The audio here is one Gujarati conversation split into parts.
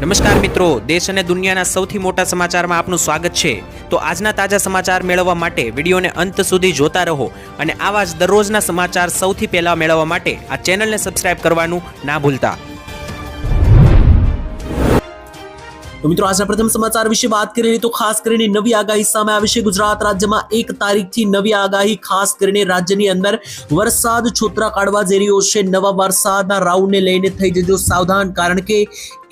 નમસ્કાર મિત્રો, દેશ અને દુનિયાના સૌથી મોટા સમાચારમાં આપનું સ્વાગત છે. તો આજના તાજા સમાચાર મેળવવા માટે વિડીયોને અંત સુધી જોતા રહો અને આવા જ દરરોજના સમાચાર સૌથી પહેલા મેળવવા માટે આ ચેનલને સબસ્ક્રાઇબ કરવાનું ના ભૂલતા. તો મિત્રો, આજના પ્રથમ સમાચાર વિશે વાત કરીએ તો ખાસ કરીને નવી આગાહી સામે આવી છે ગુજરાત રાજ્યમાં એક તારીખથી નવી આગાહી, ખાસ કરીને રાજ્યની અંદર વરસાદ છોતરા કાઢવા જઈ રહ્યો છે. નવા વરસાદના રાઉન્ડને લઈને થઈ જજો સાવધાન, કારણ કે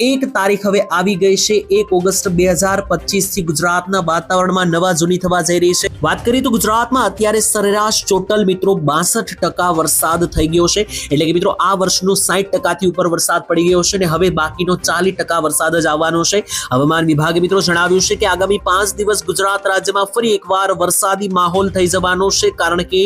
એક તારીખ હવે આવી ગઈ છે, એક ઓગસ્ટ બે હજાર પચીસથી ગુજરાતના વાતાવરણમાં નવા જૂની થવા જઈ રહી છે. વાત કરીએ તો ગુજરાતમાં અત્યારે સરેરાશ ટોટલ મિત્રો બાસઠ ટકા વરસાદ થઈ ગયો છે. એટલે કે મિત્રો, આ વર્ષનો સાઠ ટકાથી ઉપર વરસાદ પડી ગયો છે અને હવે બાકીનો ચાલીસ ટકા વરસાદ જ આવવાનો છે. હવામાન વિભાગે મિત્રો જણાવ્યું છે કે આગામી પાંચ દિવસ ગુજરાત રાજ્યમાં ફરી એકવાર વરસાદી માહોલ થઈ જવાનો છે, કારણ કે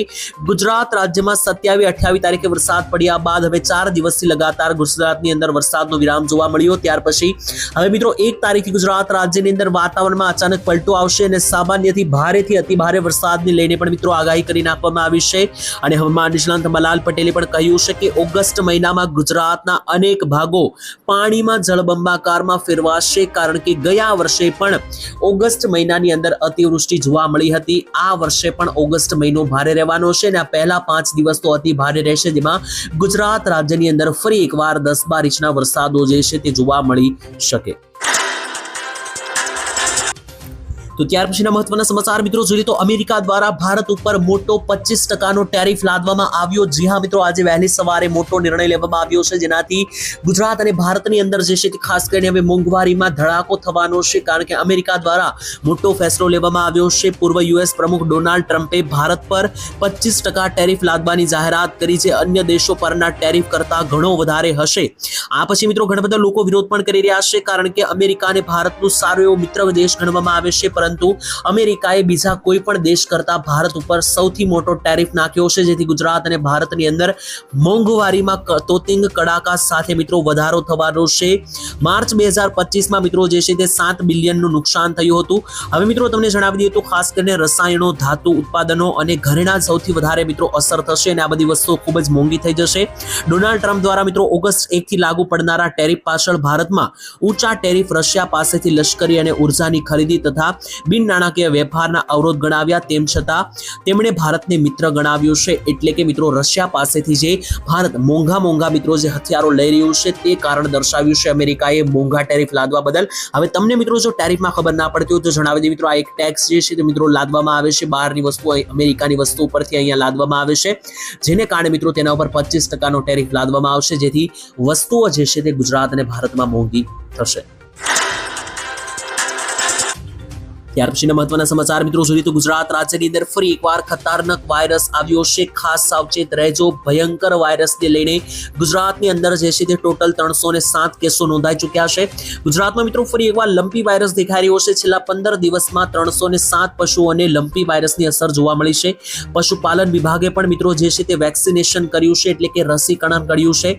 ગુજરાત રાજ્યમાં સત્યાવીસ અઠ્યાવીસ તારીખે વરસાદ પડ્યા બાદ હવે ચાર દિવસથી લગાતાર ગુજરાતની અંદર વરસાદનો વિરામ જોવા મળ્યો ત્યાર પછી. હવે મિત્રો, એક તારીખથી ગુજરાત રાજ્યની અંદર વાતાવરણમાં અચાનક પલટો આવશે અને સામાન્યથી ભારેથી અતિ ભારે વરસાદને લઈને પણ મિત્રો આગાહી કરી નાખવામાં આવી છે. અને હવામાન નિષ્ણાંત મલાલ પટેલે પણ કહ્યું છે કે ઓગસ્ટ મહિનામાં ગુજરાતના અનેક ભાગો પાણીમાં જળબંબાકારમાં ફેરવાશે કારણ કે ગયા વર્ષે પણ ઓગસ્ટ મહિનાની અંદર અતિવૃષ્ટિ જોવા મળી હતી. આ વર્ષે પણ ઓગસ્ટ મહિનો ભારે રહેવાનો છે અને આ પહેલા પાંચ દિવસ તો અતિ ભારે રહેશે. જેમાં ગુજરાત રાજ્યની અંદર ફરી એકવાર દસ બાર ઇંચના વરસાદો જે છે તે જોવા મળી શકે. તો ત્યાર પછીના મહત્વના સમાચાર મિત્રો, જોઈએ તો અમેરિકા દ્વારા ભારત ઉપર મોટો પચીસ ટકાનો ટેરિફ લાદવામાં આવ્યો. જી હા મિત્રો, આજે વહેલી સવારે મોટો નિર્ણય લેવામાં આવ્યો છે. જેનાથી ગુજરાત અને ભારતની અંદર જે છે તે ખાસ કરીને હવે મોંઘવારીમાં ધડાકો થવાનો છે, કારણ કે અમેરિકા દ્વારા મોટો ફેસલો લેવામાં આવ્યો છે. પૂર્વ યુએસ પ્રમુખ ડોનાલ્ડ ટ્રમ્પે ભારત પર પચીસ ટકા ટેરિફ લાદવાની જાહેરાત કરી છે. અન્ય દેશો પરના ટેરિફ કરતા ઘણો વધારે હશે. આ પછી મિત્રો, ઘણા બધા લોકો વિરોધ પણ કરી રહ્યા છે, કારણ કે અમેરિકા અને ભારતનું સારો એવો મિત્ર દેશ ગણવામાં આવે છે, પરંતુ અમેરિકાએ બીજા કોઈ પણ દેશ કરતા ભારત ઉપર સૌથી મોટો ટેરિફ નાખ્યો છે, જેથી ગુજરાત અને ભારતની અંદર મોંઘવારીમાં તોતિંગ કડાકા સાથે મિત્રો વધારો થવાનો છે. માર્ચ બે હજાર પચીસમાં મિત્રો જે છે તે સાત બિલિયનનું નુકસાન થયું હતું. હવે મિત્રો તમને જણાવી દઈએ તો ખાસ કરીને રસાયણો, ધાતુ ઉત્પાદનો અને ઘરેણા સૌથી વધારે મિત્રો અસર થશે અને આ બધી વસ્તુઓ ખૂબ જ મોંઘી થઈ જશે. ડોનાલ્ડ ટ્રમ્પ દ્વારા મિત્રો ઓગસ્ટ એકથી લાગુ પડનારા ટેરિફ પાછળ ભારતમાં ઊંચા ટેરિફ રશિયા પાસેથી લશ્કરી અને ઉર્જાની ખરીદી તથા બિન નાણાકીય વેપારના અવરોધ ગણાવ્યા. તેમ છતાં તેમણે ભારતને મિત્ર ગણાવ્યું છે. એટલે કે મિત્રો રશિયા પાસેથી જે ભારત મોંઘા મોંઘા મિત્રો જે હથિયારો લઈ રહ્યું છે તે કારણ દર્શાવ્યું છે. અમેરિકાએ મોંઘા ટેરિફ લાદવા બદલ. હવે તમને મિત્રો જો ટેરિફમાં ખબર ના પડતી હોય તો જણાવી દે મિત્રો, આ એક ટેક્સ જે છે તે મિત્રો લાદવામાં આવે છે. બહારની વસ્તુ અમેરિકાની વસ્તુ ઉપરથી અહીંયા લાદવામાં આવે છે. જેને કારણે મિત્રો તેના ઉપર પચીસ ટકાનો ટેરિફ લાદવામાં આવશે. જેથી વસ્તુઓ જે છે તે ગુજરાત અને ભારતમાં મોંઘી થશે. ત્યાર પછીના મહત્વના સમાચાર, મિત્રો સુધી તો ગુજરાત રાજ્યની અંદર ફરી એકવાર ખતરનાક વાયરસ આવ્યો છે. ખાસ સાવચેત રહેજો. ભયંકર વાયરસને લઈને ગુજરાતની અંદર જે છે તે ટોટલ ત્રણસો ને સાત કેસો નોંધાઈ ચૂક્યા છે. ગુજરાતમાં મિત્રો ફરી એકવાર લંપી વાયરસ દેખાઈ રહ્યો છે. છેલ્લા પંદર દિવસમાં ત્રણસો ને સાત પશુઓને લંપી વાયરસની અસર જોવા મળી છે. પશુપાલન વિભાગે પણ મિત્રો જે છે તે વેક્સિનેશન કર્યું છે, એટલે કે રસીકરણ કર્યું છે.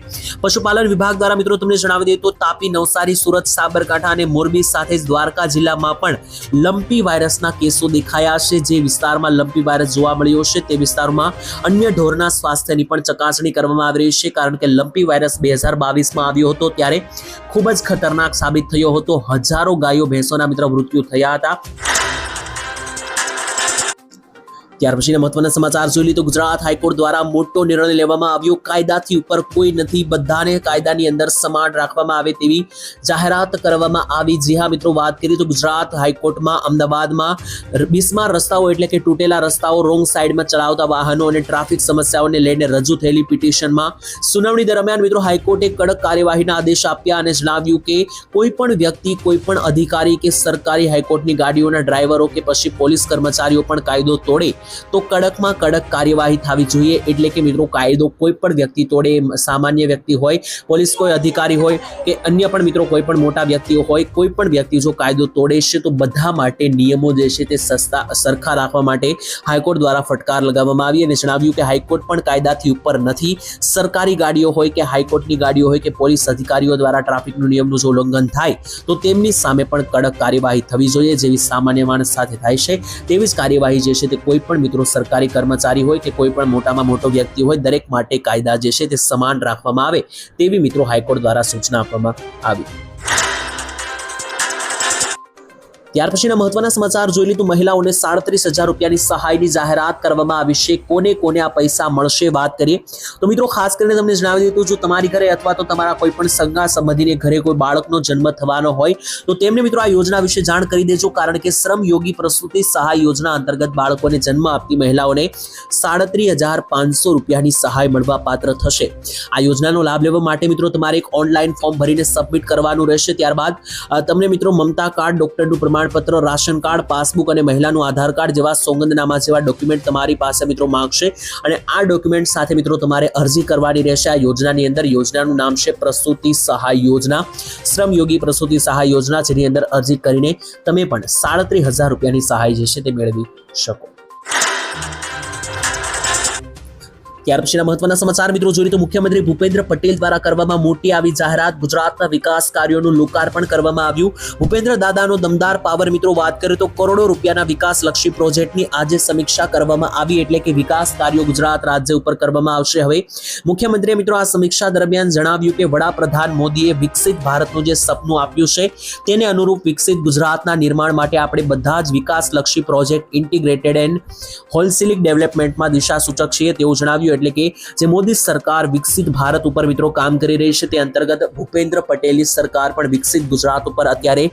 પશુપાલન વિભાગ દ્વારા મિત્રો તમને જણાવી દઈએ તો તાપી નવસારી, સુરત, સાબરકાંઠા અને મોરબી સાથે દ્વારકા જિલ્લામાં પણ લંપી વાયરસના કેસો દેખાયા છે. જે વિસ્તારમાં લંપી વાયરસ જોવા મળ્યો છે તે વિસ્તારમાં અન્ય ઢોરના સ્વાસ્થ્યની પણ ચકાસણી કરવામાં આવી રહી છે. કારણ કે લંપી વાયરસ બે હજાર બાવીસમાં આવ્યો હતો ત્યારે ખૂબ જ ખતરનાક સાબિત થયો હતો. હજારો ગાયો, ભેંસોના મિત્ર મૃત્યુ થયા હતા. ત્યાર પછીના મહત્વના સમાચાર જોઈ લઈએ ગુજરાત હાઈકોર્ટ દ્વારા મોટો નિર્ણય લેવામાં આવ્યો. કાયદાથી ઉપર કોઈ નથી, બધાને કાયદાની અંદર સમાન રાખવામાં આવે તેવી જાહેરાત કરવામાં આવી. જી હા મિત્રો, વાત કરીએ તો ગુજરાત હાઈકોર્ટમાં અમદાવાદમાં બિસ્માર રસ્તાઓ એટલે કે તૂટેલા રસ્તાઓ રોંગ સાઈડમાં ચલાવતા વાહનો અને ટ્રાફિક સમસ્યાઓને લઈને રજૂ થયેલી પિટિશનમાં સુનાવણી દરમિયાન મિત્રો હાઈકોર્ટે કડક કાર્યવાહીના આદેશ આપ્યા અને જણાવ્યું કે કોઈ પણ વ્યક્તિ, કોઈ પણ અધિકારી કે સરકારી હાઈકોર્ટની ગાડીઓના ડ્રાઈવરો કે પછી પોલીસ કર્મચારીઓ પણ કાયદો તોડે. તો કડકમાં કડક કાર્યવાહી થવી જોઈએ. એટલે કે મિત્રો, કાયદો કોઈ પણ વ્યક્તિ તોડે, સામાન્ય વ્યક્તિ હોય, પોલીસ કોઈ અધિકારી હોય કે અન્ય પણ મિત્રો કોઈ પણ મોટા વ્યક્તિઓ હોય, કોઈ પણ વ્યક્તિ જો કાયદો તોડે છે તો બધા માટે નિયમો જે છે તે સસ્તા, સરખા રાખવા માટે હાઈકોર્ટ દ્વારા ફટકાર લગાવવામાં આવી અને જણાવ્યું કે હાઈકોર્ટ પણ કાયદાથી ઉપર નથી. સરકારી ગાડીઓ હોય કે હાઈકોર્ટની ગાડીઓ હોય કે પોલીસ અધિકારીઓ દ્વારા ટ્રાફિકનું નિયમનું જો ઉલ્લંઘન થાય, તો તેમની સામે પણ કડક કાર્યવાહી થવી જોઈએ જેવી સામાન્ય માણસ સાથે થાય છે. તેવી જ કાર્યવાહી જે છે તે કોઈ પણ મિત્રો સરકારી કર્મચારી હોય કે કોઈ પણ મોટામાં મોટો વ્યક્તિ હોય, દરેક માટે કાયદા જે છે તે સમાન રાખવામાં આવે તેવી મિત્રો હાઈકોર્ટ દ્વારા સૂચના આપવામાં આવી. ત્યાર પછીના મહત્વના સમાચાર જોઈ લીધું. મહિલાઓને સાડત્રીસ હજાર રૂપિયાની સહાયની જાહેરાત કરવામાં આવી છે. કોને કોને આ પૈસા મળશે વાત કરીએ. તો મિત્રો, ખાસ કરીને તમને જણાવી દીધું જો તમારી ઘરે અથવા તો તમારા કોઈ પણ સંગા સંબંધીને ઘરે કોઈ બાળકનો જન્મ થવાનો હોય, તો તેમને મિત્રો આ યોજના વિશે જાણ કરી દેજો. કારણ કે શ્રમ યોગી પ્રસૂતિ સહાય યોજના અંતર્ગત બાળકોને જન્મ આપતી મહિલાઓને સાડત્રીસ હજાર પાંચસો રૂપિયાની સહાય મળવા પાત્ર થશે. આ યોજનાનો લાભ લેવા માટે મિત્રો તમારે એક ઓનલાઈન ફોર્મ ભરીને સબમિટ કરવાનું રહેશે. ત્યારબાદ તમને મિત્રો મમતા કાર્ડ, ડોક્ટરનું પ્રમાણપત્ર, રાશન કાર્ડ, પાસબુક અને મહિલાનું આધાર કાર્ડ જેવા સોગંદનામા જેવા ડોક્યુમેન્ટ તમારી પાસે મિત્રો માંગશે અને આ ડોક્યુમેન્ટ સાથે મિત્રો તમારે અરજી કરવાની રહેશે. આ યોજનાની અંદર યોજનાનું નામ છે પ્રસૂતિ સહાય યોજના. શ્રમ યોગી પ્રસૂતિ સહાય યોજના, જેની અંદર અરજી કરીને તમે પણ સાડત્રીસ હજાર રૂપિયાની સહાય જે છે તે મેળવી શકો. ત્યાર પછીના મહત્વના સમાચાર મિત્રો જોઈએ તો મુખ્યમંત્રી ભૂપેન્દ્ર પટેલ દ્વારા કરવામાં મોટી આવી જાહેરાત ગુજરાતના વિકાસ કાર્યોનું લોકાર્પણ કરવામાં આવ્યું. ભૂપેન્દ્ર દાદાનો દમદાર પાવર મિત્રો વાત કરીએ તો કરોડો રૂપિયાના વિકાસલક્ષી પ્રોજેક્ટની આજે સમીક્ષા કરવામાં આવી એટલે કે વિકાસ કાર્યો ગુજરાત રાજ્ય ઉપર કરવામાં આવશે હવે. મુખ્યમંત્રીએ મિત્રો આ સમીક્ષા દરમિયાન જણાવ્યું કે વડાપ્રધાન મોદીએ વિકસિત ભારતનું જે સપનું આપ્યું છે તેને અનુરૂપ વિકસિત ગુજરાતના નિર્માણ માટે આપણે બધા જ વિકાસલક્ષી પ્રોજેક્ટ ઇન્ટિગ્રેટેડ એન્ડ હોલસેલિક ડેવલપમેન્ટમાં દિશા સૂચક છીએ તેવું જણાવ્યું એટલે કે જે મોદી સરકાર વિકસિત ભારત ઉપર મિત્રો કામ કરી રહી છે તે અંતર્ગત ભૂપેન્દ્ર પટેલની સરકાર પણ વિકસિત ગુજરાત ઉપર અત્યારે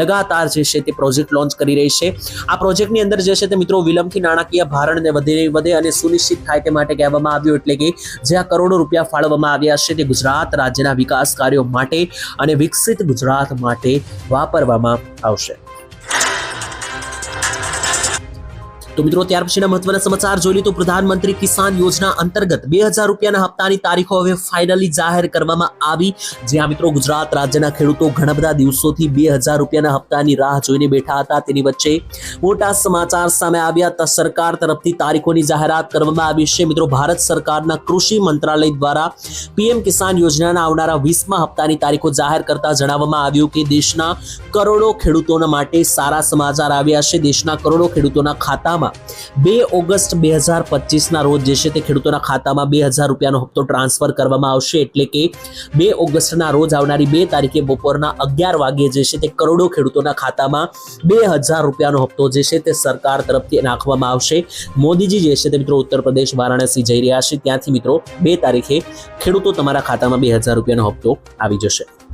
લગાતાર જે છે તે પ્રોજેક્ટ લોન્ચ કરી રહી છે. આ પ્રોજેક્ટની અંદર જે છે તે મિત્રો વિલંબથી નાણાકીય ભારણને વધે વધે અને સુનિશ્ચિત થાય તે માટે કહેવામાં આવ્યું એટલે કે જે આ કરોડો રૂપિયા ફાળવવામાં આવ્યા છે તે ગુજરાત રાજ્યના વિકાસ કાર્યો માટે અને વિકસિત ગુજરાત માટે વાપરવામાં આવશે. તો મિત્રો, ત્યાર પછીના મહત્વના સમાચાર જોઈ લઈએ તો પ્રધાનમંત્રી કિસાન યોજના અંતર્ગત બે હજાર રૂપિયાના હપ્તાની તારીખો હવે ફાઇનલી જાહેર કરવામાં આવી. જ્યાં મિત્રો, ગુજરાત રાજ્યના ખેડૂતો ઘણા બધા દિવસોથી બે હજાર રૂપિયાના હપ્તાની રાહ જોઈને બેઠા હતા. તેની વચ્ચે મોટા સમાચાર સામે આવ્યા સરકાર તરફથી તારીખોની જાહેરાત કરવામાં આવી છે. મિત્રો, ભારત સરકારના કૃષિ મંત્રાલય દ્વારા પીએમ કિસાન યોજનાના આવનારા વીસમા હપ્તાની તારીખો જાહેર કરતા જણાવવામાં આવ્યું કે દેશના કરોડો ખેડૂતોના માટે સારા સમાચાર આવ્યા છે. દેશના કરોડો ખેડૂતોના ખાતામાં. બે ઓગસ્ટ બે હજાર પચીસના રોજ જે છે તે ખેડૂતોના ખાતામાં બે હજાર રૂપિયાનો હપ્તો ટ્રાન્સફર કરવામાં આવશે. એટલે કે બે ઓગસ્ટના રોજ આવનારી બે તારીખે બપોરના અગિયાર વાગ્યે જે છે તે કરોડો ખેડૂતોના ખાતામાં બે હજાર રૂપિયાનો હપ્તો જે છે તે સરકાર તરફથી નાખવામાં આવશે. મોદીજી જે છે તે મિત્રો ઉત્તર પ્રદેશ, વારાણસી જઈ રહ્યા છે. ત્યાંથી મિત્રો બે તારીખે ખેડૂતો તમારા ખાતામાં બે હજાર રૂપિયાનો હપ્તો આવી જશે.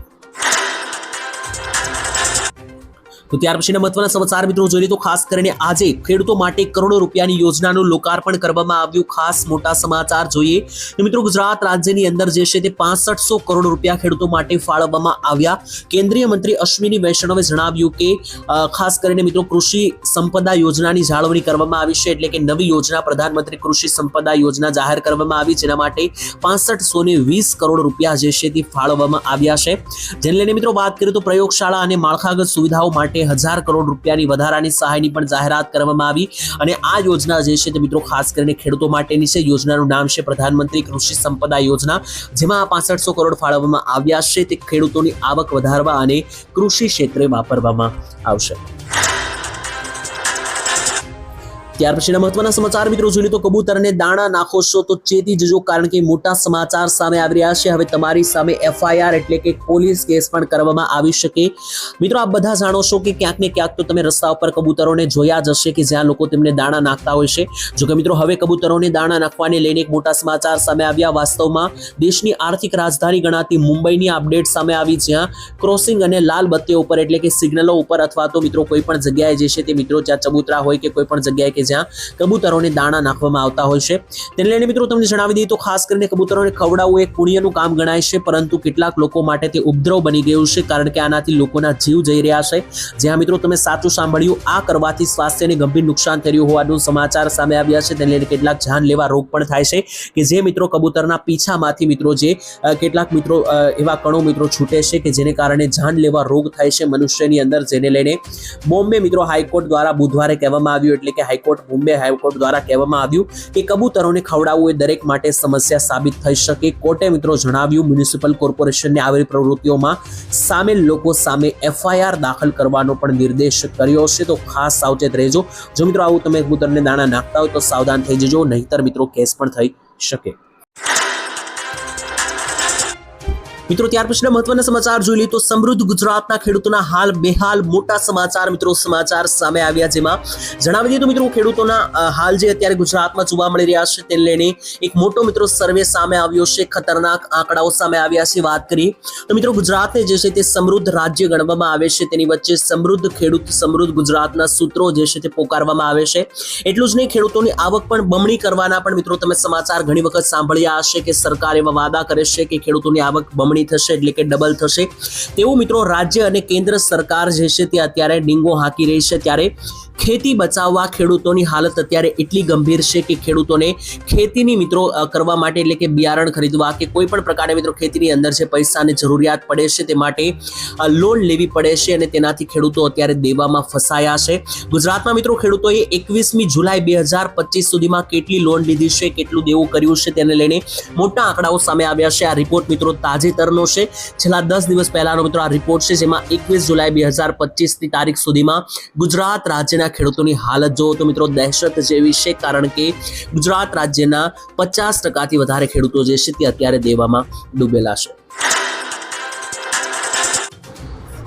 તો ત્યાર પછીના મહત્વના સમાચાર મિત્રો જોઈએ તો ખાસ કરીને આજે ખેડૂતો માટે કરોડો રૂપિયાની યોજનાનું લોકાર્પણ કરવામાં આવ્યું. ખાસ મોટા સમાચાર જોઈએ મિત્રો ગુજરાત રાજ્યની અંદર જે છે તે પાસઠસો કરોડ રૂપિયા ખેડૂતો માટે ફાળવવામાં આવ્યા. કેન્દ્રીય મંત્રી અશ્વિની વૈષ્ણવે જણાવ્યું કે ખાસ કરીને મિત્રો કૃષિ સંપદા યોજનાની જાળવણી કરવામાં આવી છે એટલે કે નવી યોજના પ્રધાનમંત્રી કૃષિ સંપદા યોજના જાહેર કરવામાં આવી જેના માટે પાસઠસો ને વીસ કરોડ રૂપિયા જે છે તે ફાળવવામાં આવ્યા છે. જેને લઈને મિત્રો વાત કરીએ તો પ્રયોગશાળા અને માળખાગત સુવિધાઓ માટે હજાર કરોડ રૂપિયાની વધારાની સહાયની પણ જાહેરાત કરવામાં આવી અને આ યોજના જે છે તે મિત્રો ખાસ કરીને ખેડૂતો માટેની છે. યોજનાનું નામ છે પ્રધાનમંત્રી કૃષિ સંપદા યોજના, જેમાં આ પાસઠસો કરોડ ફાળવવામાં આવ્યા છે. તે ખેડૂતોની આવક વધારવા અને કૃષિ ક્ષેત્રે વાપરવામાં આવશે. ત્યાર પછીના મહત્વના સમાચાર મિત્રો જોઈએ તો કબૂતરને દાણા નાખો છો તો ચેતી જજો કારણ કે મોટા સમાચાર સામે આવી રહ્યા છે. હવે તમારી સામે એફઆઈઆર એટલે કે પોલીસ કેસ પણ કરવામાં આવી શકે. મિત્રો આપ બધા જાણો છો કે ક્યાંક ને ક્યાંક તો તમે રસ્તા ઉપર કબૂતરોને જોયા જ હશે કે જ્યાં લોકો તેમને દાણા નાખતા હોય છે. જો કે મિત્રો હવે કબૂતરોને દાણા નાખવાને લઈને એક મોટા સમાચાર સામે આવ્યા. વાસ્તવમાં દેશની આર્થિક રાજધાની ગણાતી મુંબઈની અપડેટ સામે આવી જ્યાં ક્રોસિંગ અને લાલ બત્તીઓ ઉપર એટલે કે સિગ્નલો ઉપર અથવા તો મિત્રો કોઈ પણ જગ્યાએ જે છે તે મિત્રો જ્યાં ચબૂતરા હોય કે કોઈ પણ જગ્યાએ કે જ્યાં કબૂતરોને દાણા નાખવામાં આવતા હોય છે. તેને લઈને મિત્રો તમને જણાવી દઈએ તો ખાસ કરીને કબૂતરોને ખવડાવવું એક પુણ્યનું કામ ગણાય છે, પરંતુ કેટલાક લોકો માટે તે ઉપદ્રવ બની ગયું છે, કારણ કે આનાથી લોકોના જીવ જઈ રહ્યા છે. જ્યાં મિત્રો તમે સાચું સાંભળ્યું, આ કરવાથી સ્વાસ્થ્યને ગંભીર નુકસાન રહ્યું હોવાનું સમાચાર સામે આવ્યા છે. તેને લઈને કેટલાક જાનલેવા રોગ પણ થાય છે, કે જે મિત્રો કબૂતરના પીછામાંથી મિત્રો જે કેટલાક મિત્રો એવા કણો મિત્રો છૂટે છે, કે જેને કારણે જાનલેવા રોગ થાય છે મનુષ્યની અંદર, જેને લઈને બોમ્બે મિત્રો હાઈકોર્ટ દ્વારા બુધવારે કહેવામાં આવ્યું, એટલે કે હાઈકોર્ટ બોમ્બે હાઈકોર્ટ દ્વારા કહેવામાં આવ્યું કે કબૂતરોને ખવડાવવું એ દરેક માટે સમસ્યા સાબિત થઈ શકે. કોર્ટે મિત્રો જણાવ્યું, મ્યુનિસિપલ કોર્પોરેશનને આવી પ્રવૃત્તિઓમાં સામેલ લોકો સામે એફઆઈઆર દાખલ કરવાનો પણ નિર્દેશ કર્યો છે. તો ખાસ સાવચેત રહેજો. જો મિત્રો આવું તમે કબૂતરને દાણા નાખતા હોય તો સાવધાન થઈ જજો, નહીતર મિત્રો કેસ પણ થઈ શકે. મિત્રો, ત્યાર પછીના મહત્વના સમાચાર જોઈ લઈએ તો સમૃદ્ધ ગુજરાતના ખેડૂતોના હાલ બેહાલ મોટા સમાચાર મિત્રો, સમાચાર સામે આવ્યા જેમાં જણાવી દીધું મિત્રો, ખેડૂતોના હાલ જે અત્યારે ગુજરાતમાં જોવા મળી રહ્યા છે તેને લઈને એક મોટો મિત્રો સર્વે સામે આવ્યો છે, ખતરનાક આંકડાઓ સામે આવ્યા છે, વાત કરી તો મિત્રો, ગુજરાતને જે છે તે સમૃદ્ધ રાજ્ય ગણવામાં આવે છે, તેની વચ્ચે સમૃદ્ધ ખેડૂત, સમૃદ્ધ ગુજરાતના સૂત્રો જે છે તે પોકારવામાં આવે છે. એટલું જ નહીં, ખેડૂતોની આવક પણ બમણી કરવાના પણ મિત્રો, તમે સમાચાર ઘણી વખત સાંભળ્યા હશે કે સરકાર એવા વાદા કરે છે કે ખેડૂતોની આવક બમણી થશે એટલે કે ડબલ થશે. તેવું મિત્રો રાજ્ય અને કેન્દ્ર સરકાર જે છે તે અત્યારે ડીંગો હાંકી રહી છે. ત્યારે ખેતી બચાવવા ખેડૂતોની હાલત અત્યારે એટલી ગંભીર છે કે ખેડૂતોને ખેતીની મિત્રો કરવા માટે એટલે કે બિયારણ ખરીદવા કે કોઈ પણ પ્રકારે મિત્રો ખેતીની અંદર જે પૈસાની જરૂરિયાત પડે છે તે માટે લોન લેવી પડે છે અને તેનાથી ખેડૂતો અત્યારે દેવામાં ફસાયા છે. ગુજરાતમાં મિત્રો ખેડૂતોએ એકવીસમી જુલાઈ બે હજાર પચીસ સુધીમાં કેટલી લોન લીધી છે, કેટલું દેવું કર્યું છે તેને લઈને મોટા આંકડાઓ સામે આવ્યા છે. આ રિપોર્ટ મિત્રો તાજેતરનો છે. છેલ્લા દસ દિવસ પહેલાનો મિત્રો આ રિપોર્ટ છે, જેમાં એકવીસ જુલાઈ બે હજાર પચીસની તારીખ સુધીમાં ગુજરાત રાજ્યના ખેડૂતોની હાલત જોવો તો મિત્રો દહેશત જેવી છે, કારણ કે ગુજરાત રાજ્યના પચાસ ટકાથી વધારે ખેડૂતો જે છે તે અત્યારે દેવામાં ડૂબેલા છે.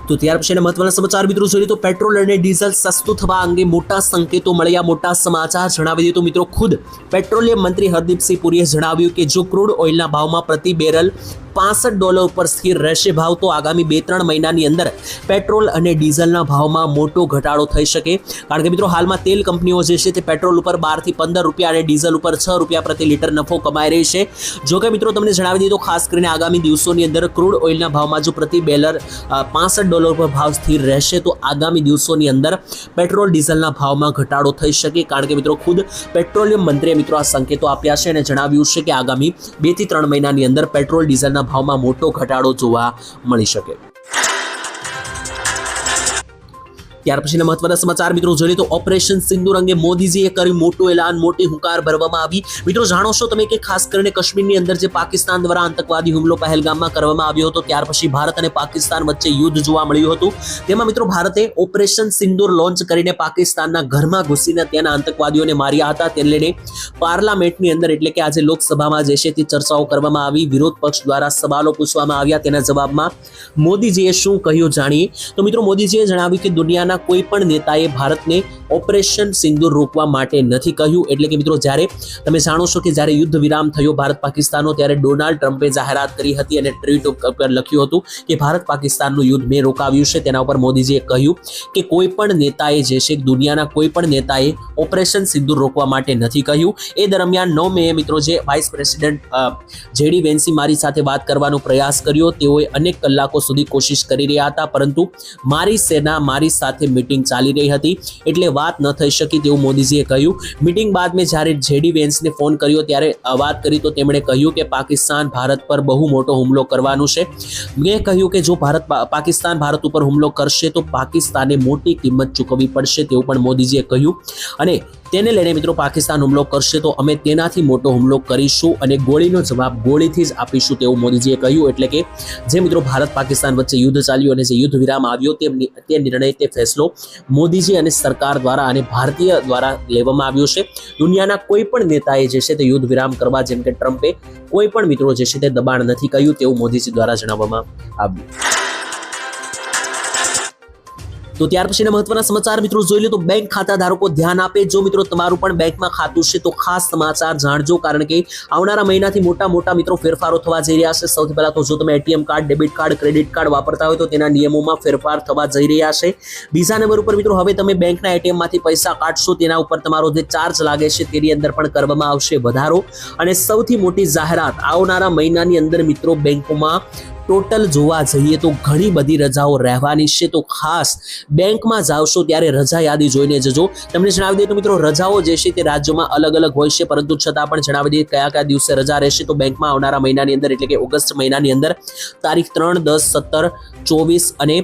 તો ત્યાર પછીના મહત્વના સમાચાર મિત્રો જોઈએ તો પેટ્રોલ અને ડીઝલ સસ્તું થવા અંગે મોટા સંકેતો મળ્યા. મોટા સમાચાર જણાવી દીધું મિત્રો ખુદ પેટ્રોલિયમ મંત્રી હરદીપસિંહ પુરીએ જણાવ્યું કે જો ક્રૂડ ઓઇલના ભાવમાં પ્રતિ બેરલ પાસઠ ડોલર ઉપર સ્થિર રહેશે ભાવ. તો આગામી બે ત્રણ મહિનાની અંદર પેટ્રોલ અને ડીઝલના ભાવમાં મોટો ઘટાડો થઈ શકે. કારણ કે મિત્રો, હાલમાં તેલ કંપનીઓ જે છે તે પેટ્રોલ ઉપર બારથી પંદર રૂપિયા અને ડીઝલ ઉપર છ રૂપિયા પ્રતિ લીટર નફો કમાઈ રહી છે. જો કે મિત્રો, તમને જણાવી દીધું ખાસ કરીને આગામી દિવસોની અંદર ક્રૂડ ઓઇલના ભાવમાં જો પ્રતિ બેલર પાસઠ ડોલર ઉપર ભાવ સ્થિર રહેશે, તો આગામી દિવસોની અંદર પેટ્રોલ ડીઝલના ભાવમાં ઘટાડો થઈ શકે. કારણ કે મિત્રો, ખુદ પેટ્રોલિયમ મંત્રીએ મિત્રો આ સંકેતો આપ્યા છે અને જણાવ્યું છે કે આગામી બેથી ત્રણ મહિનાની અંદર પેટ્રોલ ડીઝલના ભાવમાં મોટો ઘટાડો જોવા મળી શકે. ત્યાર પછીના મહત્વના સમાચાર મિત્રો જોઈએ તો ઓપરેશન સિંદુર અંગે મોદીજીએ કર્યું મોટું એલાન, મોટી હુંકાર ભરવામાં આવી. મિત્રો જાણો છો તમે કે ખાસ કરીને કાશ્મીરની અંદર જે પાકિસ્તાન દ્વારા આતંકવાદી હુમલો પહેલગામમાં કરવામાં આવ્યો હતો, ત્યાર પછી ભારત અને પાકિસ્તાન વચ્ચે યુદ્ધ જોવા મળ્યું હતું. તેમાં મિત્રો ભારતે ઓપરેશન સિંદુર લોન્ચ કરીને પાકિસ્તાનના ઘરમાં ઘૂસીને ત્યાંના આતંકવાદીઓને માર્યા હતા. તેને લઈને પાર્લામેન્ટની અંદર એટલે કે આજે લોકસભામાં જે છે તે ચર્ચાઓ કરવામાં આવી. વિરોધ પક્ષ દ્વારા સવાલો પૂછવામાં આવ્યા. તેના જવાબમાં મોદીજીએ શું કહ્યું જાણીએ? તો મિત્રો મોદીજીએ જણાવ્યું કે દુનિયાના કોઈ પણ નેતાએ ભારતને ઓપરેશન સિંદૂર રોકવા માટે નથી કહ્યું. એટલે કે મિત્રો, જ્યારે તમે જાણો છો કે જ્યારે યુદ્ધ વિરામ થયો ભારત પાકિસ્તાનનો, ત્યારે ડોનાલ્ડ ટ્રમ્પે જાહેરાત કરી હતી અને ટ્વીટ ઉપર લખ્યું હતું કે ભારત પાકિસ્તાનનું યુદ્ધ મેં રોકાવ્યું છે. તેના ઉપર મોદીજીએ કહ્યું કે કોઈ પણ નેતાએ જે છે દુનિયાના કોઈ પણ નેતાએ ઓપરેશન સિંદૂર રોકવા માટે નથી કહ્યું. એ દરમિયાન નવ મેએ મિત્રો, જે વાઇસ પ્રેસિડેન્ટ જેડી વેન્સી મારી સાથે વાત કરવાનો પ્રયાસ કર્યો, તેઓએ અનેક કલાકો સુધી કોશિશ કરી રહ્યા હતા. પરંતુ મારી સેના, મારી સાથે મીટિંગ ચાલી રહી હતી. એટલે વાત ન થઈ શકી તેવું મોદીજીએ કહ્યું. મિટિંગ બાદ મેં જ્યારે જેડી વેન્સને ફોન કર્યો ત્યારે વાત કરી તો તેમણે કહ્યું કે પાકિસ્તાન ભારત પર બહુ મોટો હુમલો કરવાનું છે. મેં કહ્યું કે જો ભારત પાકિસ્તાન ભારત ઉપર હુમલો કરશે તો પાકિસ્તાને મોટી કિંમત ચૂકવવી પડશે તેવું પણ મોદીજીએ કહ્યું. અને તેને લઈને મિત્રો પાકિસ્તાન હુમલો કરશે તો અમે તેનાથી મોટો હુમલો કરીશું અને ગોળીનો જવાબ ગોળીથી જ આપીશું તેવું મોદીજીએ કહ્યું. એટલે કે જે મિત્રો ભારત પાકિસ્તાન વચ્ચે યુદ્ધ ચાલ્યું અને જે યુદ્ધ વિરામ આવ્યો તે તે નિર્ણય, તે ફેસલો મોદીજી અને સરકાર દ્વારા અને ભારતીય દ્વારા લેવામાં આવ્યો છે. દુનિયાના કોઈ પણ નેતાએ જે છે તે યુદ્ધ વિરામ કરવા જેમ કે ટ્રમ્પે કોઈ પણ મિત્રો જે છે તે દબાણ નથી કર્યું તેવું મોદીજી દ્વારા જણાવવામાં આવ્યું. તો ત્યાર પછીના મહત્વના સમાચાર, મિત્રો જોઈ લો તો બેંક ખાતા ધારકો ધ્યાન આપે. જો મિત્રો તમારું પણ બેંકમાં ખાતું છે તો ખાસ સમાચાર જાણજો કારણ કે આવનારા મહિનાથી મોટા મોટા મિત્રો ફેરફારો થવા જઈ રહ્યા છે. સૌથી પહેલા તો જો તમે ATM card, debit card, credit card વાપરતા હોય તો તેના નિયમોમાં ફેરફાર થવા જઈ રહ્યા છે. બીજા નંબર ઉપર મિત્રો હવે તમે બેંકના એટીએમમાંથી પૈસા કાઢશો તેના ઉપર તમારો જે ચાર્જ લાગે છે તેની અંદર પણ કરવામાં આવશે વધારો. અને સૌથી મોટી જાહેરાત આવનારા મહિનાની અંદર મિત્રો બેંકોમાં ટોટલ જોવા જઈએ તો ઘણી બધી રજાઓ રહેવાની છે. તો ખાસ બેંકમાં જાવશો ત્યારે રજા યાદી જોઈને જજો. તમને જણાવી દઈએ તો મિત્રો, રજાઓ જે છે તે રાજ્યોમાં અલગ અલગ હોય છે. પરંતુ છતાં પણ જણાવી દઈએ કયા કયા દિવસે રજા રહેશે. તો બેંકમાં આવનારા મહિનાની અંદર એટલે કે ઓગસ્ટ મહિનાની અંદર તારીખ ત્રણ, દસ, સત્તર, ચોવીસ અને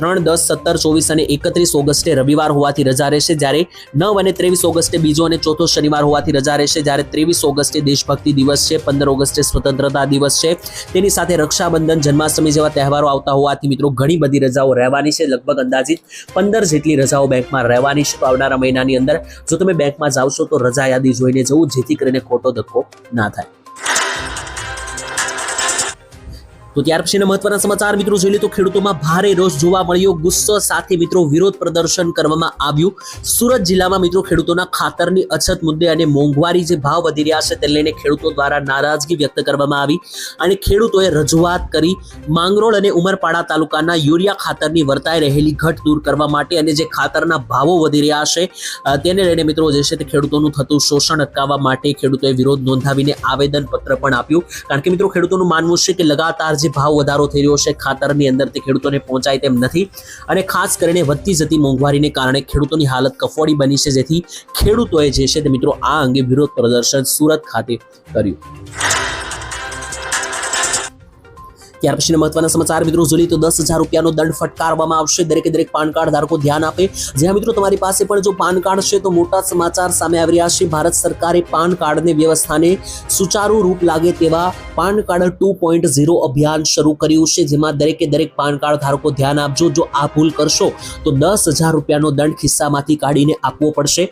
ત્રણ, દસ, સત્તર, ચોવીસ અને એકત્રીસ ઓગસ્ટે રવિવાર હોવાથી રજા રહેશે. જ્યારે નવ અને ત્રેવીસ ઓગસ્ટે બીજો અને ચોથો શનિવાર હોવાથી રજા રહેશે. જ્યારે ત્રેવીસ ઓગસ્ટે દેશભક્તિ દિવસ છે, પંદર ઓગસ્ટે સ્વતંત્રતા દિવસ છે. તેની સાથે રક્ષાબંધન, જન્માષ્ટમી જેવા તહેવારો આવતા હોવાથી મિત્રો ઘણી બધી રજાઓ રહેવાની છે. લગભગ અંદાજિત પંદર જેટલી રજાઓ બેંકમાં રહેવાની છે. આવનારા મહિનાની અંદર જો તમે બેંકમાં જાવશો તો રજા યાદી જોઈને જવું, જેથી કરીને ખોટો ધક્કો ના થાય. તો ત્યાર પછીના મહત્વના સમાચાર, મિત્રો જોઈએ તો ખેડૂતોમાં ભારે રોષ જોવા મળ્યો. ગુસ્સો સાથે મિત્રો વિરોધ પ્રદર્શન કરવામાં આવ્યું. સુરત જિલ્લામાં મિત્રો ખેડૂતોના ખાતરની અછત મુદ્દે અને મોંઘવારી જે ભાવ વધી રહ્યા છે તેને લઈને ખેડૂતો દ્વારા નારાજગી વ્યક્ત કરવામાં આવી અને ખેડૂતોએ રજૂઆત કરી માંગરોળ અને ઉમરપાડા તાલુકાના યુરિયા ખાતરની વર્તાઈ રહેલી ઘટ દૂર કરવા માટે અને જે ખાતરના ભાવો વધી રહ્યા છે તેને લઈને મિત્રો જે છે તે ખેડૂતોનું થતું શોષણ અટકાવવા માટે ખેડૂતોએ વિરોધ નોંધાવીને આવેદન પત્ર પણ આપ્યું. કારણ કે મિત્રો ખેડૂતોનું માનવું છે કે લગાતાર જે ભાવ વધારો થઈ રહ્યો છે. ખાતરની અંદર તે ખેડૂતોને પહોંચાય તેમ નથી અને ખાસ કરીને વધતી જતી મોંઘવારીને કારણે ખેડૂતોની હાલત કફોડી બની છે, જેથી ખેડૂતોએ જે છે તે મિત્રો આ અંગે વિરોધ પ્રદર્શન સુરત ખાતે કર્યું. ત્યાર પછી મહત્વના સમાચાર, મિત્રો જોઈએ તો દસ હજાર રૂપિયાનો દંડ ફટકારવામાં આવશે. દરેકે દરેક પાન કાર્ડ ધારકો ધ્યાન આપે. જ્યાં મિત્રો તમારી પાસે પણ જો પાન કાર્ડ છે તો મોટા સમાચાર સામે આવી રહ્યા છે. ભારત સરકારે પાન કાર્ડની વ્યવસ્થાને સુચારુ રૂપ લાગે તેવા PAN card two point zero અભિયાન શરૂ કર્યું છે, જેમાં દરેકે દરેક પાન કાર્ડ ધારકો ધ્યાન આપજો. જો આ ભૂલ કરશો તો દસ હજાર રૂપિયાનો દંડ ખિસ્સામાંથી કાઢીને આપવો પડશે.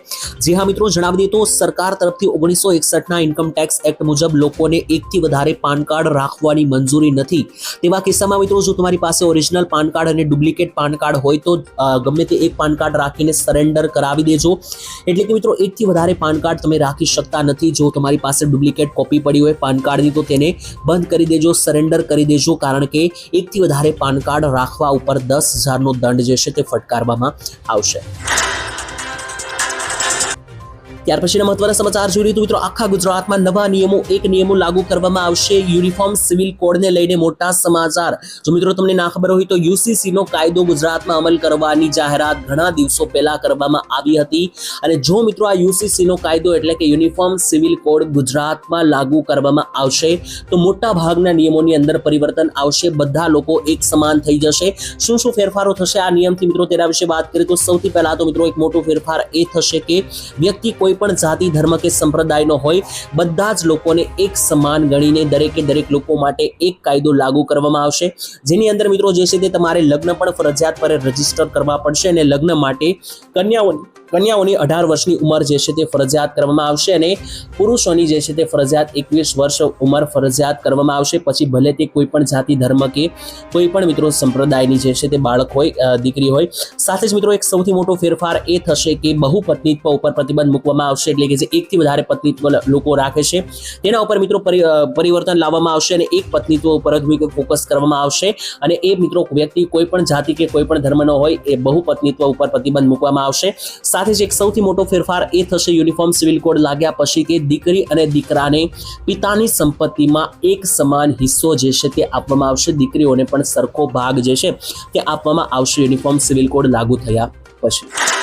જી હા, મિત્રો, જણાવી દઈએ તો સરકાર તરફથી ઓગણીસો એકસઠના ઇન્કમ ટેક્સ એક્ટ મુજબ લોકોને એકથી વધારે પાન કાર્ડ રાખવાની મંજૂરી નથી. તેવા કિસ્સામાં મિત્રો, જો તમારી પાસે ઓરિજિનલ પાન કાર્ડ અને ડુપ્લિકેટ પાન કાર્ડ હોય તો ગમે તે એક પાન કાર્ડ રાખીને સરેન્ડર કરાવી દેજો. એટલે કે મિત્રો એકથી વધારે પાન કાર્ડ તમે રાખી શકતા નથી. જો તમારી પાસે ડુપ્લિકેટ કોપી પડી હોય પાન કાર્ડની તો તેને બંધ કરી દેજો સરેન્ડર કરી દેજો. કારણ કે એકથી વધારે પાન કાર્ડ રાખવા ઉપર દસ હજારનો દંડ જે છે તે ફટકારવામાં આવશે. ત્યાર પછીના મહત્વના સમાચાર જોઈએ તો મિત્રો, આખા ગુજરાતમાં નવા નિયમો, એક નિયમો લાગુ કરવામાં આવશે. યુનિફોર્મ સિવિલ કોડને લઈને મોટા સમાચાર. જો મિત્રો, તમને ના ખબર હોય તો યુસીસીનો કાયદો ગુજરાતમાં અમલ કરવાની જાહેરાત ઘણા દિવસો પહેલા કરવામાં આવી હતી. અને જો મિત્રો, આ યુસીસીનો કાયદો એટલે કે યુનિફોર્મ સિવિલ કોડ ગુજરાતમાં લાગુ કરવામાં આવશે, તો મોટા ભાગના નિયમોની અંદર પરિવર્તન આવશે. બધા લોકો એક સમાન થઈ જશે. શું શું ફેરફારો થશે આ નિયમથી મિત્રો તેના વિશે વાત કરીએ તો સૌથી પહેલા તો મિત્રો, એક મોટો ફેરફાર એ થશે કે વ્યક્તિ કોઈ પણ જાતિ, ધર્મ કે સંપ્રદાયનો હોય, બધા જ લોકોને એક સમાન ગણીને દરેકે દરેક લોકો માટે એક કાયદો લાગુ કરવામાં આવશે. જેની અંદર મિત્રો જે છે તે તમારે લગ્ન પણ ફરજિયાત પર રજિસ્ટર કરવા પડશે અને લગ્ન માટે કન્યાઓની કન્યાઓની અઢાર વર્ષની ઉંમર જે છે તે ફરજિયાત કરવામાં આવશે અને પુરુષોની જે છે તે ફરજિયાત એકવીસ વર્ષ ઉંમર ફરજિયાત કરવામાં આવશે. પછી ભલે તે કોઈ પણ જાતિ, ધર્મ કે કોઈ પણ મિત્રો સંપ્રદાયની જે છે તે બાળક હોય દીકરી હોય. સાથે જ મિત્રો એક સૌથી મોટો ફેરફાર એ થશે કે બહુ પત્નીત્વ ઉપર પ્રતિબંધ મૂકવામાં આવશે. એટલે કે જે એકથી વધારે પત્નીત્વ લોકો રાખે છે. તેના ઉપર મિત્રો પરિવર્તન લાવવામાં આવશે અને એક પત્નીત્વ ઉપર જ ફોકસ કરવામાં આવશે. અને એ મિત્રો વ્યક્તિ કોઈ પણ જાતિ કે કોઈ પણ ધર્મનો હોય, એ બહુ પત્નીત્વ ઉપર પ્રતિબંધ મૂકવામાં આવશે. સાથે જ એક સૌથી મોટો ફેરફાર એ થશે યુનિફોર્મ સિવિલ કોડ લાગ્યા પછી કે દીકરી અને દીકરાને પિતાની સંપત્તિમાં એક સમાન હિસ્સો જે છે તે આપવામાં આવશે. દીકરીઓને પણ સરખો ભાગ જે છે તે આપવામાં આવશે. યુનિફોર્મ સિવિલ કોડ લાગુ થયા પછી.